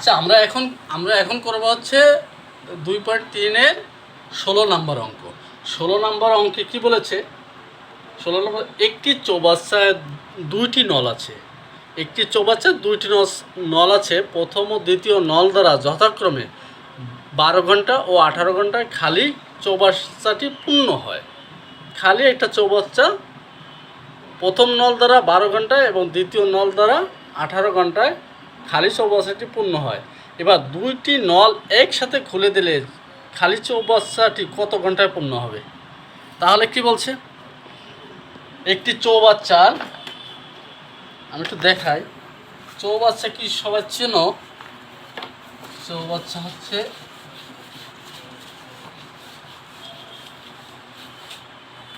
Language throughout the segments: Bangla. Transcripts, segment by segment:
আচ্ছা আমরা এখন আমরা এখন করব হচ্ছে দুই পয়েন্ট তিনের ষোলো নাম্বার অঙ্ক। ষোলো নাম্বার অঙ্কে কি বলেছে? ষোলো নম্বর, একটি চৌবাচ্চায় দুইটি নল আছে। একটি চৌবাচ্চায় দুইটি নল আছে, প্রথম ও দ্বিতীয় নল দ্বারা যথাক্রমে বারো ঘণ্টা ও আঠারো ঘন্টায় খালি চৌবাচ্চাটি পূর্ণ হয়। খালি একটা চৌবাচ্চা প্রথম নল দ্বারা বারো ঘন্টায় এবং দ্বিতীয় নল দ্বারা আঠারো ঘন্টায় খালি চৌবাচ্চাটি পূর্ণ হয়। এবার দুইটি নল একসাথে খুলে দিলে খালি চৌবাচ্চাটি কত ঘন্টায় পূর্ণ হবে? তাহলে কি বলছে? একটি চৌবাচ্চার, আমি একটু দেখাই। চৌবাচ্চা কি সবাই চেনো? চৌবাচ্চা হচ্ছে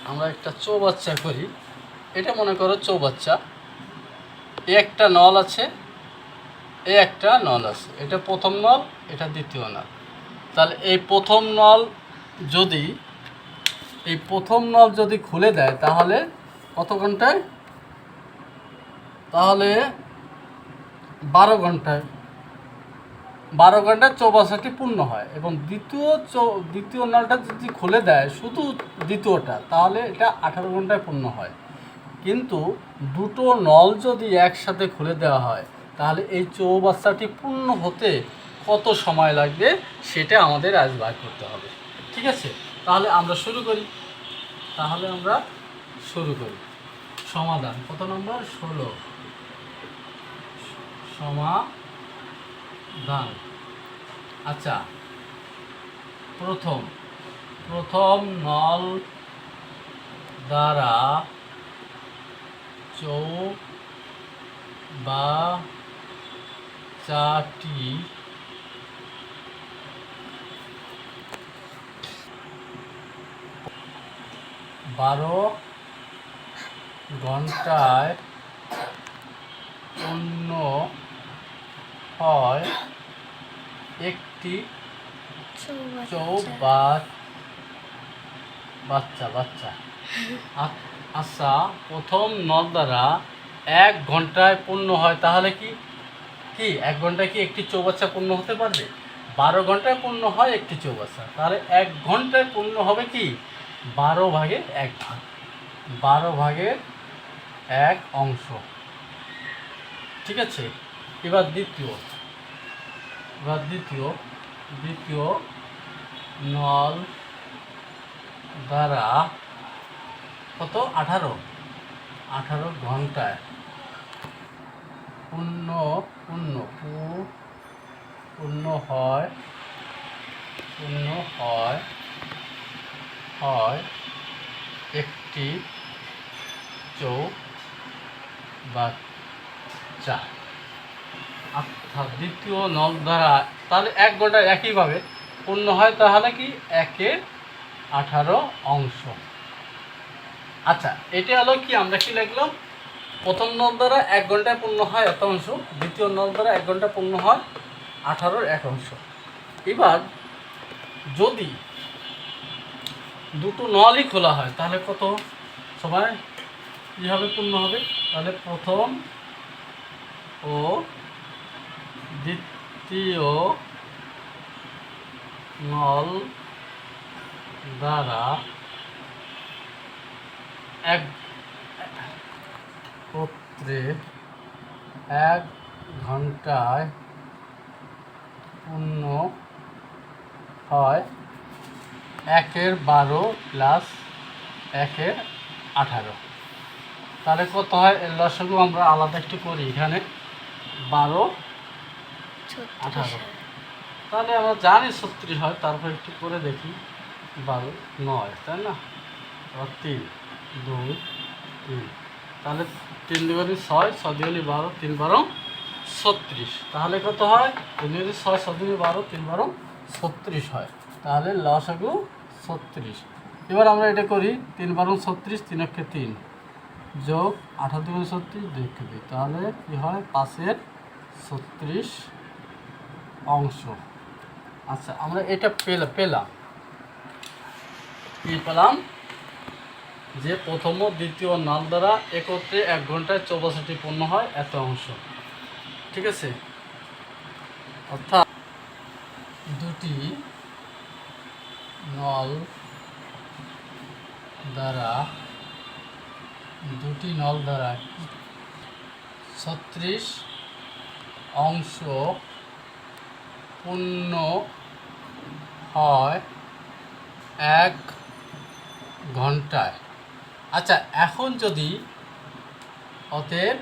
আমরা একটা চৌবাচ্চা করি। এটা মনে করো চৌবাচ্চা। একটা নল আছে এ একটা নল আছে। এটা প্রথম নল, এটা দ্বিতীয় নল। তাহলে এই প্রথম নল যদি, এই প্রথম নল যদি খুলে দেয়, তাহলে কত ঘন্টায়? তাহলে বারো ঘন্টায়। বারো ঘন্টায় চৌবাচ্চাটি পূর্ণ হয় এবং দ্বিতীয় দ্বিতীয় নলটা যদি খুলে দেয়, শুধু দ্বিতীয়টা, তাহলে এটা আঠারো ঘন্টায় পূর্ণ হয়। কিন্তু দুটো নল যদি একসাথে খুলে দেওয়া হয় তাহলে এই চৌবাচ্চাটি পূর্ণ হতে কত সময় লাগবে সেটা আমাদের আজ বার করতে হবে। ঠিক আছে? তাহলে আমরা শুরু করি। তাহলে আমরা শুরু করি। সমাধান। কত নম্বর? ষোলো। সমাধান। আচ্ছা। প্রথম। প্রথম নল দ্বারা চৌ বা চারটি। বারো ঘন্টায় পূর্ণ হয় একটি চৌবাচ বাচ্চা বাচ্চা। আচ্ছা প্রথম নল দ্বারা এক ঘন্টায় পূর্ণ হয়, তাহলে কি? কি, এক ঘন্টায় কি একটি চৌবাচ্চা পূর্ণ হতে পারবে? বারো ঘন্টায় পূর্ণ হয় একটি চৌবাচ্চা। তাহলে এক ঘন্টায় পূর্ণ হবে কি? বারো ভাগের এক ভাগ। বারো ভাগের এক অংশ। ঠিক আছে? এবার দ্বিতীয়। এবার দ্বিতীয়। দ্বিতীয় নল দ্বারা কত? আঠারো। আঠারো ঘন্টায়। পূর্ণ পূর্ণ পু- পূর্ণ হয় পূর্ণ হয় হয়, একটি চৌ। বাচ্চা অর্থাৎ দ্বিতীয় নল দ্বারা, তাহলে এক ঘণ্টা একইভাবে পূর্ণ হয় তাহলে কি? একের আঠারো অংশ। আচ্ছা এটা হলো কি? আমরা কি লিখলাম? প্রথম নল দ্বারা এক ঘন্টায় পূর্ণ হয় এত অংশ, দ্বিতীয় নল দ্বারা এক ঘণ্টা পূর্ণ হয় আঠারোর এক অংশ। এবার যদি দুটো নলই খোলা হয়, তাহলে কত? সময় কীভাবে পূর্ণ হবে? তাহলে প্রথম ও দ্বিতীয় নল দ্বারা এক পত্রে এক ঘন্টায় পূর্ণ হয় একের বারো প্লাস একের আঠারো। তাহলে কত হয়? এর লসাগু আমরা আলাদা একটু করি এখানে। বারো, আঠারো। তাহলে আমরা জানি ছত্রিশ হয়, তারপর একটু করে দেখি। বারো, নয়, তাই না? তিন, দুই, তিন। তাহলে তিন দুগুলি ছয় ছয় দুগুলি বারো, তিন বারো, ছত্রিশ। তাহলে কত হয়? তিন দুগুলি ছয় ছয় দুগুলি বারো, তিন বারো, ছত্রিশ হয়। তাহলে লসাগু ছত্রিশ। এবার আমরা এটা করি, তিন বারো ছত্রিশ, তিন অক্ষে তিন যোগ আঠারো দুগুলি ছত্রিশ, দুই অক্ষে দুই। তাহলে কী হয়? পাঁচের ছত্রিশ অংশ। আচ্ছা আমরা এটা পেলাম পেলাম। কি পেলাম? যে প্রথম ও দ্বিতীয় নাল দ্বারা একত্রে এক ঘন্টায় চৌবাষট্টি পূর্ণ হয়, এত অংশ। ঠিক আছে? অর্থাৎ দুটি নল দ্বারা, দুটি নল দ্বারা ছত্রিশ অংশ পূর্ণ হয় এক ঘন্টায়। আচ্ছা এখন যদি অতএব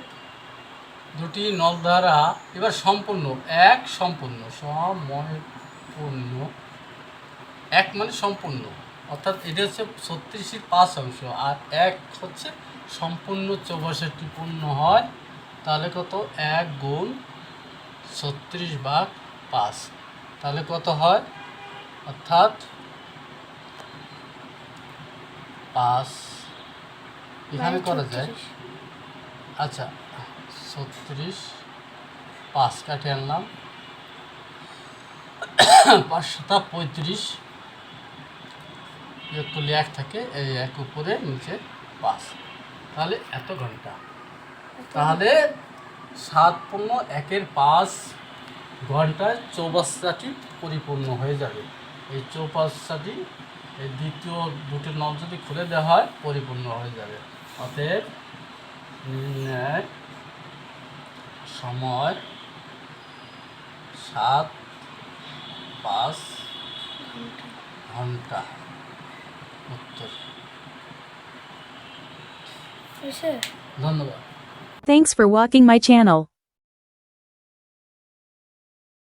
দুটি নল দ্বারা এবার সম্পূর্ণ, এক সম্পূর্ণ সম্পূর্ণ এক মানে সম্পূর্ণ, অর্থাৎ এটা হচ্ছে ছত্রিশের পাঁচ অংশ, আর এক হচ্ছে সম্পূর্ণ চৌবাষট্টি পূর্ণ হয়, তাহলে কত? এক গুণ ছত্রিশ ভাগ পাঁচ, তাহলে কত হয়? অর্থাৎ পাঁচ এখানে করা যায়। আচ্ছা ছত্রিশ পাঁচ কাটে আনলাম। পাঁচ সাতা পঁয়ত্রিশ করলে এক থাকে এই এক উপরে নিচে পাঁচ। তাহলে এত ঘণ্টা। তাহলে সাত পূর্ণ একের পাঁচ ঘন্টায় চৌবাচ্চাটি পরিপূর্ণ হয়ে যাবে। এই চৌবাচ্চাটি এই দ্বিতীয় দুটি নল যদি খুলে দেওয়া হয় পরিপূর্ণ হয়ে যাবে। অতএব নির্ণয় সময় সাত পাঁচ ঘন্টা উত্তর হয়েছে ধন্যবাদ Thanks for walking my channel.